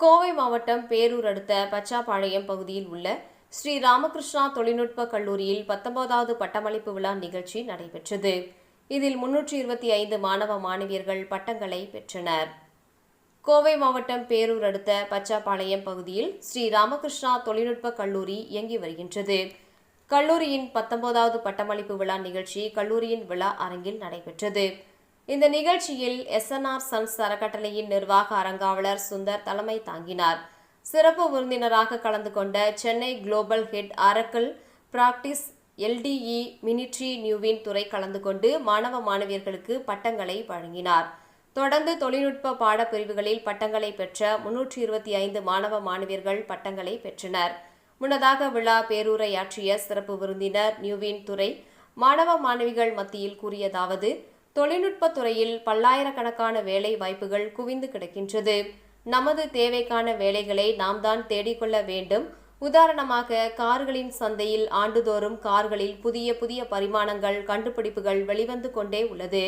கோவை மாவட்டம் பேரூர் அடுத்த பச்சாப்பாளையம் பகுதியில் உள்ள ஸ்ரீ ராமகிருஷ்ணா தொழில்நுட்ப கல்லூரியில் பத்தொன்பதாவது பட்டமளிப்பு விழா நிகழ்ச்சி நடைபெற்றது. இதில் முன்னூற்றி இருபத்தி ஐந்து மாணவ மாணவியர்கள் பட்டங்களை பெற்றனர். கோவை மாவட்டம் பேரூர் அடுத்த பச்சாப்பாளையம் பகுதியில் ஸ்ரீ ராமகிருஷ்ணா தொழில்நுட்ப கல்லூரி இயங்கி வருகின்றது. கல்லூரியின் பத்தொன்பதாவது பட்டமளிப்பு விழா நிகழ்ச்சி கல்லூரியின் விழா அரங்கில் நடைபெற்றது. இந்த நிகழ்ச்சியில் எஸ்என்ஆர் சன்ஸ் அறக்கட்டளையின் நிர்வாக அரங்காவலர் சுந்தர் தலைமை தாங்கினார். சிறப்பு விருந்தினராக கலந்து கொண்ட சென்னை குளோபல் ஹெட் அரக்கல் பிராக்டிஸ் எல்டிஇ மினிட்ரி நியூவின் துறை கலந்து கொண்டு மாணவ மாணவியர்களுக்கு பட்டங்களை வழங்கினார். தொடர்ந்து தொழில்நுட்ப பாடப்பிரிவுகளில் பட்டங்களை பெற்ற முன்னூற்றி இருபத்தி ஐந்து மாணவ மாணவியர்கள் பட்டங்களை பெற்றனர். முன்னதாக விழா பேரூரையாற்றிய சிறப்பு விருந்தினர் நியூவின் துறை மாணவ மாணவிகள் மத்தியில் கூறியதாவது தொழில்நுட்பத் துறையில் பல்லாயிரக்கணக்கான வேலை வாய்ப்புகள் குவிந்து கிடக்கின்றது. நமது தேவைக்கான வேலைகளை நாம் தான் தேடிக்கொள்ள வேண்டும். உதாரணமாக கார்களின் சந்தையில் ஆண்டுதோறும் கார்களில் புதிய புதிய பரிமாணங்கள் கண்டுபிடிப்புகள் வெளிவந்து கொண்டே உள்ளது.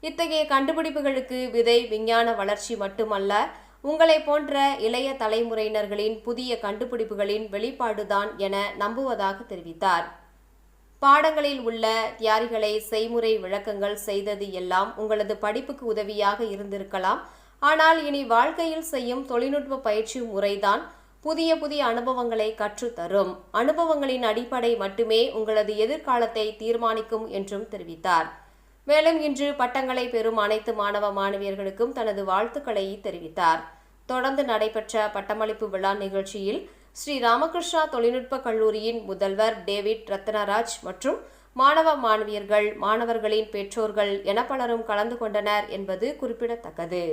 இத்தகைய கண்டுபிடிப்புகளுக்கு விதை விஞ்ஞான வளர்ச்சி மட்டுமல்ல உங்களை போன்ற இளைய தலைமுறையினர்களின் புதிய கண்டுபிடிப்புகளின் வெளிப்பாடுதான் என நம்புவதாக தெரிவித்தார். பாடங்களில் உள்ள தியாரிகளை செய்முறை விளக்கங்கள் செய்தது எல்லாம் உங்களது படிப்புக்கு உதவியாக இருந்திருக்கலாம். ஆனால் இனி வாழ்க்கையில் செய்யும் தொழில்நுட்ப பயிற்சி முறைதான் புதிய புதிய அனுபவங்களை கற்றுத்தரும். அனுபவங்களின் அடிப்படை மட்டுமே உங்களது எதிர்காலத்தை தீர்மானிக்கும் என்றும் தெரிவித்தார். மேலும் இன்று பட்டங்களை பெறும் அனைத்து மாணவ மாணவியர்களுக்கும் தனது வாழ்த்துக்களை தெரிவித்தார். தொடர்ந்து நடைபெற்ற பட்டமளிப்பு விழா நிகழ்ச்சியில் ஸ்ரீ ராமகிருஷ்ணா தொழில்நுட்ப கல்லூரியின் முதல்வர் டேவிட் ரத்னராஜ் மற்றும் மாணவ மாணவியர்கள் மாணவர்களின் பெற்றோர்கள் என பலரும் கலந்து கொண்டனர் என்பது குறிப்பிடத்தக்கது.